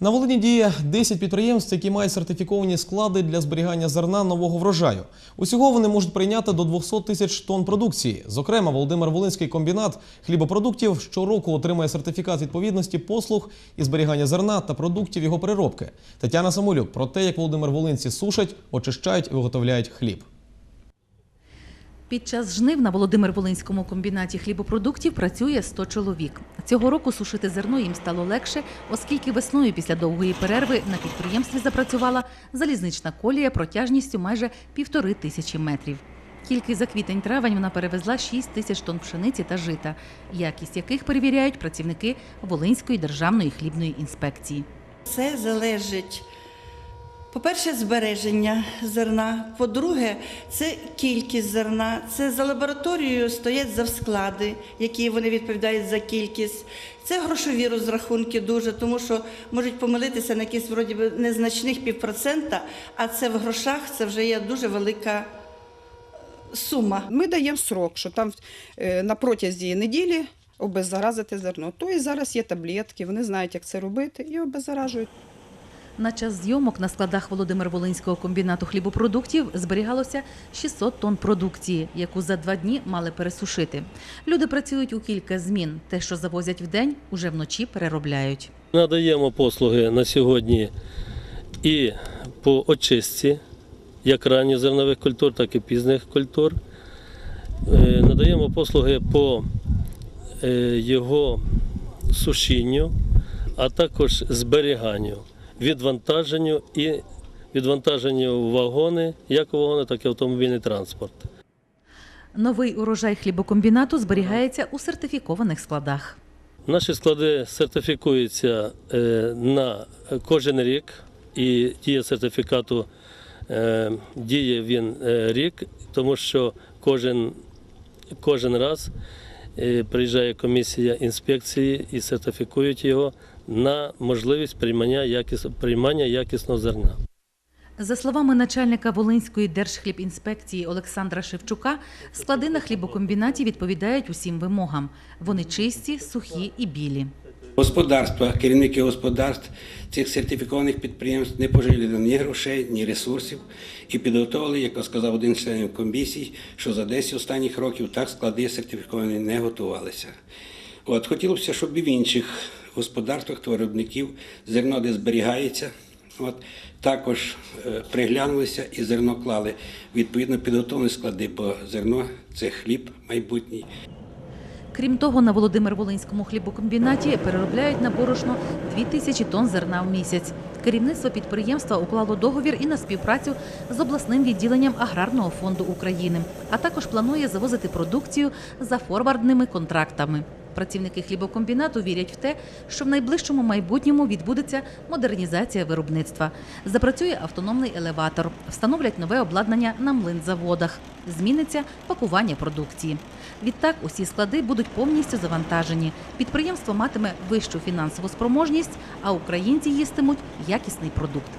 На Волині діє 10 підприємств, які мають сертифіковані склади для зберігання зерна нового врожаю. Усього вони можуть прийняти до 200 тисяч тонн продукції. Зокрема, Володимир Волинський комбінат хлібопродуктів щороку отримує сертифікат відповідності послуг і зберігання зерна та продуктів його переробки. Тетяна Самолюк про те, як Володимир Волинці сушать, очищають і виготовляють хліб. Під час жнив на Володимир-Волинському комбінаті хлібопродуктів працює 100 чоловік. Цього року сушити зерно їм стало легше, оскільки весною після довгої перерви на підприємстві запрацювала залізнична колія протяжністю майже півтори тисячі метрів. Тільки за квітень-травень вона перевезла 6 тисяч тонн пшениці та жита, якість яких перевіряють працівники Волинської державної хлібної інспекції. Це залежить, по-перше, збереження зерна. По-друге, це кількість зерна. Це за лабораторією стоять завсклади, які вони відповідають за кількість. Це грошові розрахунки дуже, тому що можуть помилитися на якісь вроді незначних півпроцента, а це в грошах це вже є дуже велика сума. Ми даємо срок, що там е, на протязі неділі обеззаразити зерно. То і зараз є таблетки, вони знають, як це робити, і обеззаражують. На час зйомок на складах Володимир-Волинського комбінату хлібопродуктів зберігалося 600 тонн продукції, яку за два дні мали пересушити. Люди працюють у кілька змін. Те, що завозять в день, уже вночі переробляють. Надаємо послуги на сьогодні і по очистці, як ранніх зернових культур, так і пізних культур. Е, Надаємо послуги по е, його сушінню, а також зберіганню, відвантаженню і відвантаженню вагони, як у вагони, так і автомобільний транспорт. Новий урожай хлібокомбінату зберігається у сертифікованих складах. Наші склади сертифікуються е, на кожен рік, і дія сертифікату е, діє він е, рік, тому що кожен, кожен раз приїжджає комісія інспекції і сертифікують його на можливість приймання, якіс, приймання якісного зерна. За словами начальника Волинської держхлібінспекції Олександра Шевчука, склади на хлібокомбінаті відповідають усім вимогам. Вони чисті, сухі і білі. Господарства, керівники господарств цих сертифікованих підприємств не пожаліли ні грошей, ні ресурсів і підготовили, як сказав один з членів комісії, що за 10 останніх років так склади сертифіковані не готувалися. От хотілося, щоб і в інших господарствах та виробників зерно де зберігається. От також е, приглянулися і зерно клали відповідно підготовлені склади, бо зерно це хліб майбутній. Крім того, на Володимир-Волинському хлібокомбінаті переробляють на борошно 2 тисячі тонн зерна в місяць. Керівництво підприємства уклало договір і на співпрацю з обласним відділенням Аграрного фонду України, а також планує завозити продукцію за форвардними контрактами. Працівники хлібокомбінату вірять в те, що в найближчому майбутньому відбудеться модернізація виробництва. Запрацює автономний елеватор, встановлять нове обладнання на млинзаводах, зміниться пакування продукції. Відтак усі склади будуть повністю завантажені. Підприємство матиме вищу фінансову спроможність, а українці їстимуть якісний продукт.